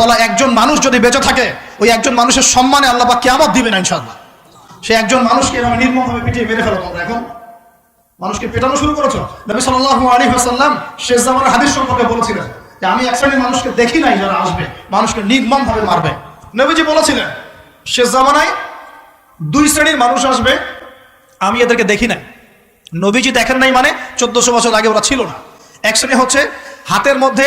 বলা একজন মানুষ যদি বেঁচে থাকে, ওই একজন মানুষের সম্মানে আল্লাহ বা কেমত দিবেন ইনশাআল্লাহ। সে একজন মানুষকে এভাবে নির্মমভাবে পিটিয়ে মেরে ফেলো তোমরা এখন। মানুষকে পেটানো শুরু করেছ? নবী সাল্লাল্লাহু আলাইহি ওয়াসাল্লাম শেষ জামানের হাদিস সম্পর্কে বলেছিলেন যে, আমি এক শ্রেণির মানুষকে দেখি নাই যারা আসবে, মানুষকে নির্মমভাবে মারবে। নবীজি বলেছিলেন, শেষ জামানায় দুই শ্রেণির মানুষ আসবে, আমি এদেরকে দেখি নাই। নবীজি দেখেন নাই মানে চোদ্দশো বছর আগে ওরা ছিল না। এক শ্রেণি হচ্ছে হাতের মধ্যে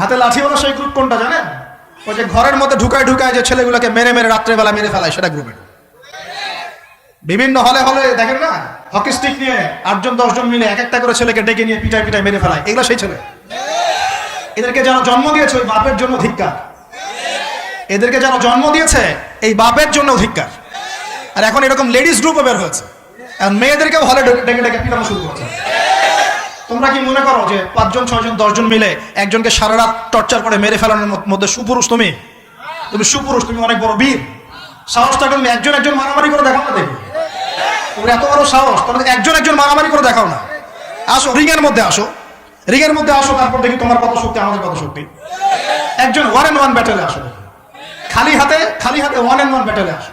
হাতে লাঠিওয়ালা সেই গ্রুপ কোনটা জানেন? ওই যে ঘরের মধ্যে ঢুকায় ঢুকায় যে ছেলেগুলোকে মেরে মেরে রাত্রেবেলা মেরে ফেলায়, সেটা গ্রুপের বিভিন্ন হলে হলে, দেখেন না? হকি স্টিক নিয়ে আটজন, দশজন মিলে এক একটা করে ছেলেকে ডেকে নিয়ে পিটায় পিটায় মেরে ফেলায়। এগুলো সেই ছেলে। এদেরকে যারা জন্ম দিয়েছে, ওই বাপের জন্য ধিক্কার। এদেরকে যারা জন্ম দিয়েছে, এই বাপের জন্য ধিক্কার। আর এখন এরকম লেডিস গ্রুপও বের হয়েছে। আর মেয়েদেরকেও হলে ডেকে ডেকে পিটানো শুরু করছে। তোমরা কি মনে করো যে পাঁচজন, ছয়জন, দশজন মিলে একজনকে সারা রাত টর্চার করে মেরে ফেলানোর মধ্যে সুপুরুষ তুমি? তুমি সুপুরুষ, তুমি অনেক বড় বীর। সাহস থাকলে তুমি একজন একজন মারামারি করে দেখাও না দেখি। তোমার এত বড় সাহস, তাহলে একজন একজন মারামারি করে দেখাও না। আসো রিং এর মধ্যে আসো। রিং এর মধ্যে আসো, তারপর দেখি তোমার কত শক্তি, আমাদের কত শক্তি। একজন ওয়ান এন্ড ওয়ান ব্যাটেলে আসো খালি হাতে খালি হাতে ওয়ান এন্ড ওয়ান ব্যাটেলে আসো।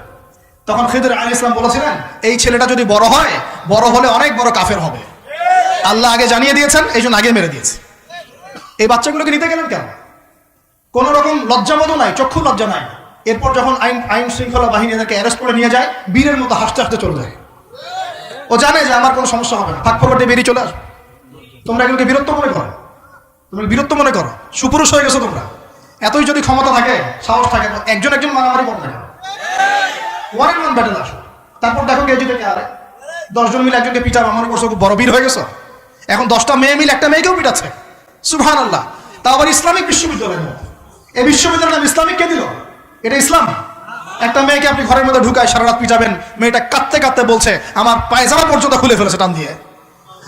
তখন খিদির আলী ইসলাম বলেছিলেন, এই ছেলেটা যদি বড় হয়, বড় হলে অনেক বড় কাফের হবে। আল্লাহ আগে জানিয়ে দিয়েছেন, এই জন্য আগে মেরে দিয়েছে। এই বাচ্চাগুলোকে নিতে গেলেন কেন? কোন রকম লজ্জাবোধও নাই চক্ষু লজ্জা নাই। এরপর যখন আইন আইন শৃঙ্খলা বাহিনী এদেরকে অ্যারেস্ট করে নিয়ে যায়, বীরের মতো হাসতে হাসতে চলে যায়। ও জানে যে আমার কোনো সমস্যা হবে না। ফাঁক ফরওয়ার্ডে বেরিয়ে চলে আসবে তোমরা এগুলোকে বীরত্ব মনে করো। তোমরা বীরত্ব মনে করো। সুপুরুষ হয়ে গেছো তোমরা। এতই যদি ক্ষমতা থাকে, সাহস থাকে, একজন একজন মারামারি করো না ওয়ান এন্ড ওয়ান ব্যাটেল আসো। তারপর দেখো কে জিতে কে হারে। দশজন মিলে একজনকে পিটা মনে করছ খুব বড় বীর হয়ে গেছো। এখন দশটা মেয়ে মিলে একটা মেয়েকেও পিটাচ্ছে। সুবহান আল্লাহ তা আবার ইসলামিক বিশ্ববিদ্যালয় এই বিশ্ববিদ্যালয় নাম ইসলামিক কে দিল? এটা ইসলাম। একটা মেয়েকে আপনি ঘরের মধ্যে ঢুকায় সারা রাত পিটাবেন। মেয়েটা কাঁদতে কাঁদতে বলছে, আমার পায়জামা পর্যন্ত খুলে ফেলেছে টান দিয়ে।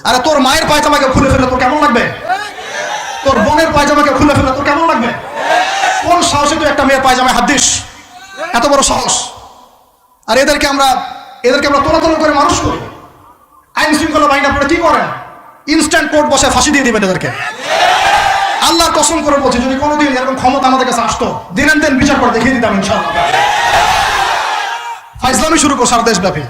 আরে তোর মায়ের পায়জামাকে খুলে ফেলে তোর কেমন লাগবে? তোর বোনের পায়জামাকে খুলে ফেলে তোর কেমন লাগবে? কোন সাহসে তুই একটা মেয়ের পায়জামায় হাত দিস? এত বড় সাহস। আর এদেরকে আমরা এদেরকে আমরা তোলা করে মানুষ করি। আইন শৃঙ্খলা বাহিনী আপনারা কি করেন? ইনস্ট্যান্ট কোর্ট বসে ফাঁসি দিয়ে দেবেন এদেরকে। আল্লাহ কসম করে বলছি, যদি কোনোদিন এরকম ক্ষমতা আমাদের কাছে আসতো, দিনেন দিন বিচার করে দেখিয়ে দিতাম ইনশাআল্লাহ। ফাইজলামি শুরু করো সারা দেশব্যাপী।